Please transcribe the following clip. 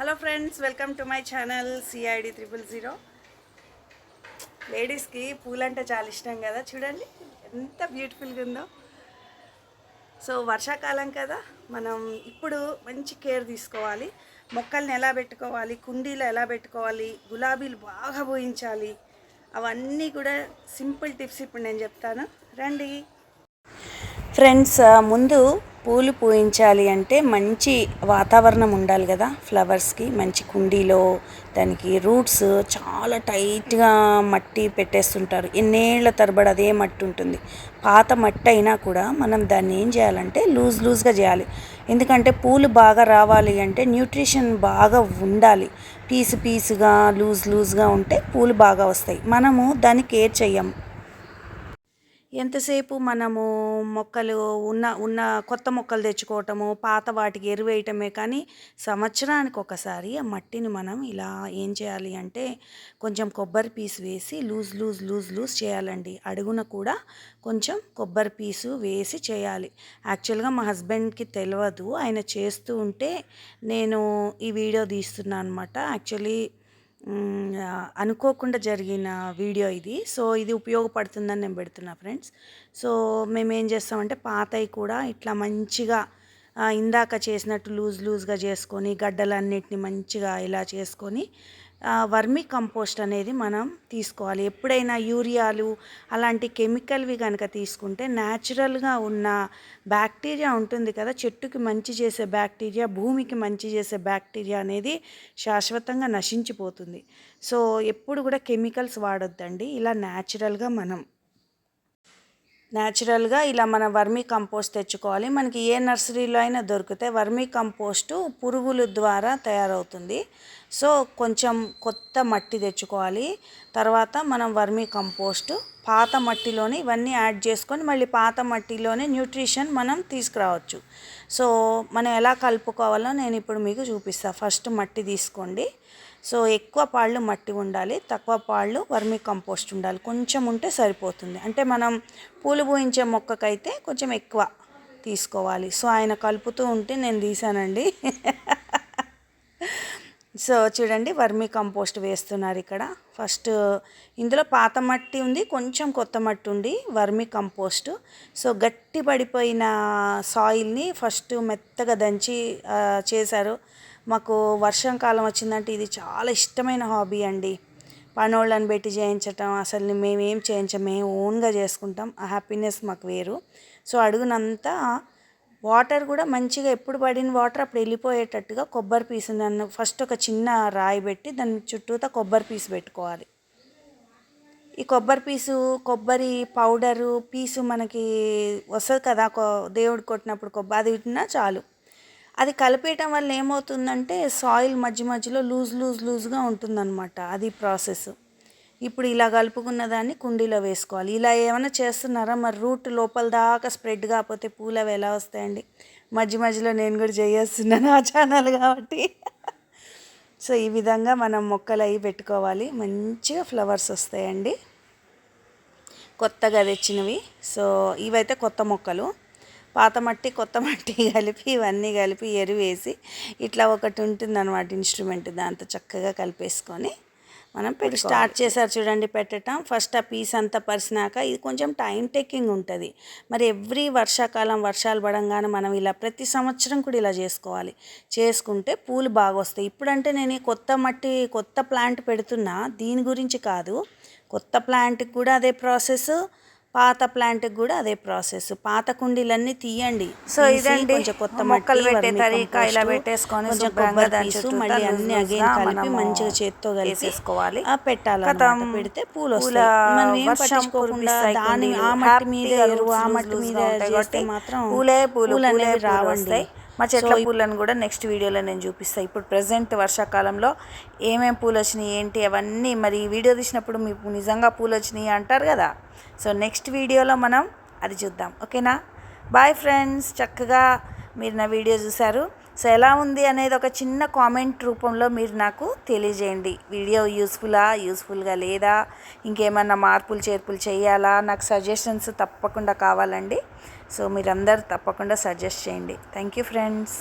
Hello friends welcome to my channel CID triple zero లేడీస్కి పూలంటే చాలా ఇష్టం కదా చూడండి ఎంత బ్యూటిఫుల్గా ఉందో. సో వర్షాకాలం కదా మనం ఇప్పుడు మంచి కేర్ తీసుకోవాలి. మొక్కల్ని ఎలా పెట్టుకోవాలి కుండీలు ఎలా పెట్టుకోవాలి గులాబీలు బాగా పోయించాలి. అవన్నీ కూడా సింపుల్ టిప్స్ ఇప్పుడు నేను చెప్తాను. రండి. ఫ్రెండ్స్ ముందు పూలు పూయించాలి అంటే మంచి వాతావరణం ఉండాలి కదా ఫ్లవర్స్కి మంచి కుండీలో దానికి రూట్స్ చాలా టైట్గా మట్టి పెట్టేస్తుంటారు. ఎన్నేళ్ళ తరబడి అదే మట్టి ఉంటుంది. పాత మట్టి అయినా కూడా మనం దాన్ని ఏం చేయాలంటే లూజ్ లూజ్గా చేయాలి. ఎందుకంటే పూలు బాగా రావాలి అంటే న్యూట్రిషన్ బాగా ఉండాలి. పీసు పీసుగా లూజ్ లూజ్గా ఉంటే పూలు బాగా వస్తాయి. మనము దాన్ని కేర్ చెయ్యము ఎంతసేపు మనము మొక్కలు ఉన్న ఉన్న కొత్త మొక్కలు తెచ్చుకోవటము పాత వాటికి ఎరువేయటమే కానీ సంవత్సరానికి ఒకసారి ఆ మట్టిని మనం ఇలా ఏం చేయాలి అంటే కొంచెం కొబ్బరి పీసు వేసి లూజ్ లూజ్ లూజ్ లూజ్ చేయాలండి. అడుగున కూడా కొంచెం కొబ్బరి పీసు వేసి చేయాలి. యాక్చువల్గా మా హస్బెండ్కి తెలియదు ఆయన చేస్తూ ఉంటే నేను ఈ వీడియో తీస్తున్నాను అనమాట యాక్చువల్లీ మ్, ఆ, అనుకోకుండా జరిగిన వీడియో ఇది. సో ఇది ఉపయోగపడుతుందని నేను పెడుతున్నా ఫ్రెండ్స్. సో మేము ఏం చేస్తామంటే పాతవి కూడా ఇట్లా మంచిగా ఆ, ఇందాక చేసినట్టు లూజ్ లూజ్గా చేసుకొని గడ్డలన్నిటిని మంచిగా ఇలా చేసుకొని వర్మీ కంపోస్ట్ అనేది మనం తీసుకోవాలి. ఎప్పుడైనా యూరియాలు అలాంటి కెమికల్వి కనుక తీసుకుంటే న్యాచురల్గా ఉన్న బ్యాక్టీరియా ఉంటుంది కదా చెట్టుకి మంచి చేసే బ్యాక్టీరియా భూమికి మంచి చేసే బ్యాక్టీరియా అనేది శాశ్వతంగా నశించిపోతుంది. సో ఎప్పుడు కూడా కెమికల్స్ వాడొద్దండి. ఇలా న్యాచురల్గా మనం న్యాచురల్గా ఇలా మన వర్మీ కంపోస్ట్ తెచ్చుకోవాలి. మనకి ఏ నర్సరీలో అయినా దొరికితే వర్మీ కంపోస్టు పురుగుల ద్వారా తయారవుతుంది. సో కొంచెం కొత్త మట్టి తెచ్చుకోవాలి. తర్వాత మనం వర్మీ కంపోస్టు పాత మట్టిలోనే ఇవన్నీ యాడ్ చేసుకొని మళ్ళీ పాత మట్టిలోనే న్యూట్రిషన్ మనం తీసుకురావచ్చు. సో మనం ఎలా కలుపుకోవాలో నేను ఇప్పుడు మీకు చూపిస్తాను ఫస్ట్ మట్టి తీసుకోండి. సో ఎక్కువ పాళ్ళు మట్టి ఉండాలి తక్కువ పాళ్ళు వర్మి కంపోస్ట్ ఉండాలి. కొంచెం ఉంటే సరిపోతుంది. అంటే మనం పూలు పూయించే మొక్కకైతే కొంచెం ఎక్కువ తీసుకోవాలి. సో ఆయన కలుపుతూ ఉంటే నేను తీసానండి. సో చూడండి వర్మి కంపోస్ట్ వేస్తున్నారు ఇక్కడ. ఫస్ట్ ఇందులో పాత మట్టి ఉంది కొంచెం కొత్త మట్టి ఉంది వర్మి కంపోస్ట్. సో గట్టి పడిపోయిన సాయిల్ని ఫస్ట్ మెత్తగా దంచి చేశారు. మాకు వర్షం కాలం వచ్చిందంటే ఇది చాలా ఇష్టమైన హాబీ అండి. పనోళ్ళని పెట్టి చేయించటం అసలు మేమేం చేయించాం మేము ఓన్గా చేసుకుంటాం. ఆ హ్యాపీనెస్ మాకు వేరు. సో అడుగునంతా వాటర్ కూడా మంచిగా ఎప్పుడు పడిన వాటర్ అప్పుడు వెళ్ళిపోయేటట్టుగా కొబ్బరి పీసు నన్ను ఫస్ట్ ఒక చిన్న రాయి పెట్టి దాని చుట్టూతా కొబ్బరి పీసు పెట్టుకోవాలి. ఈ కొబ్బరి పీసు కొబ్బరి పౌడరు పీసు మనకి వస్తుంది కదా కొ- దేవుడు కొట్టినప్పుడు కొబ్బరి అది విట్టినా చాలు. అది కలిపేయటం వల్ల ఏమవుతుందంటే సాయిల్ మధ్య మధ్యలో లూజ్ లూజ్ లూజ్గా ఉంటుందన్నమాట అది ప్రాసెస్ ఇప్పుడు ఇలా కలుపుకున్న దాన్ని కుండీలో వేసుకోవాలి. ఇలా ఏమైనా చేస్తున్నారా? మరి రూట్ లోపల దాకా స్ప్రెడ్ కాకపోతే పూలు అవి ఎలా వస్తాయండి? మధ్య మధ్యలో నేను కూడా చేస్తున్నాను ఆ ఛానల్ కాబట్టి. సో ఈ విధంగా మనం మొక్కలు అవి పెట్టుకోవాలి. మంచిగా ఫ్లవర్స్ వస్తాయండి. కొత్తగా తెచ్చినవి. సో ఇవైతే కొత్త మొక్కలు. పాత మట్టి కొత్త మట్టి కలిపి ఇవన్నీ కలిపి ఎరువేసి ఇట్లా ఒకటి ఉంటుందన్నమాట ఇన్స్ట్రుమెంట్ దాంతో చక్కగా కలిపేసుకొని మనం పెట్టి స్టార్ట్ చేశారు చూడండి పెట్టడం ఫస్ట్ ఆ పీస్ అంతా పరిసినాక ఇది కొంచెం టైం టేకింగ్ ఉంటుంది. మరి ఎవ్రీ వర్షాకాలం వర్షాలు పడంగానే మనం ఇలా ప్రతి సంవత్సరం కూడా ఇలా చేసుకోవాలి. చేసుకుంటే పూలు బాగా వస్తాయి. ఇప్పుడంటే నేను కొత్త మట్టి కొత్త ప్లాంట్ పెడుతున్నా. దీని గురించి కాదు. కొత్త ప్లాంట్కి కూడా అదే ప్రాసెస్ పాత ప్లాంట్కి కూడా అదే ప్రాసెస్. పాత కుండీలన్నీ తీయండి. సో ఇదండి. కొంచెం కొత్త మొక్కలు పెట్టే తరీకా ఇలా పెట్టేసుకొని కొంచెం కొబ్బరి పీసు, మళ్ళీ అన్ని అగైన్ కలిపి మంచిగా చేత్తో కలిపి వేసేసుకోవాలి. ఆ పెట్టాలి పెడితే పూలు వస్తాయి. మనం ఏం పట్టించుకోకుండా దాని. ఆ మట్టి మీద ఎరువు ఆ మట్టి మీద చేస్తే మాత్రం పూలే పూలు అనేవి రావండి. మా చెట్ల పూలను కూడా నెక్స్ట్ వీడియోలో నేను చూపిస్తాను ఇప్పుడు ప్రజెంట్ వర్షాకాలంలో ఏమేం పూలు వచ్చినాయి ఏంటి అవన్నీ మరి ఈ వీడియో తీసినప్పుడు మీకు నిజంగా పూలు వచ్చినాయి అంటారు కదా. సో నెక్స్ట్ వీడియోలో మనం అది చూద్దాం. ఓకేనా? బాయ్ ఫ్రెండ్స్ చక్కగా మీరు నా వీడియో చూశారు. సో ఎలా ఉంది అనేది ఒక చిన్న కామెంట్ రూపంలో మీరు నాకు తెలియజేయండి. వీడియో యూస్ఫుల్లా యూస్ఫుల్గా లేదా ఇంకేమన్నా మార్పులు చేర్పులు చేయాలా? నాకు సజెషన్స్ తప్పకుండా కావాలండి. సో మీరందరూ తప్పకుండా సజెస్ట్ చేయండి. Thank you friends.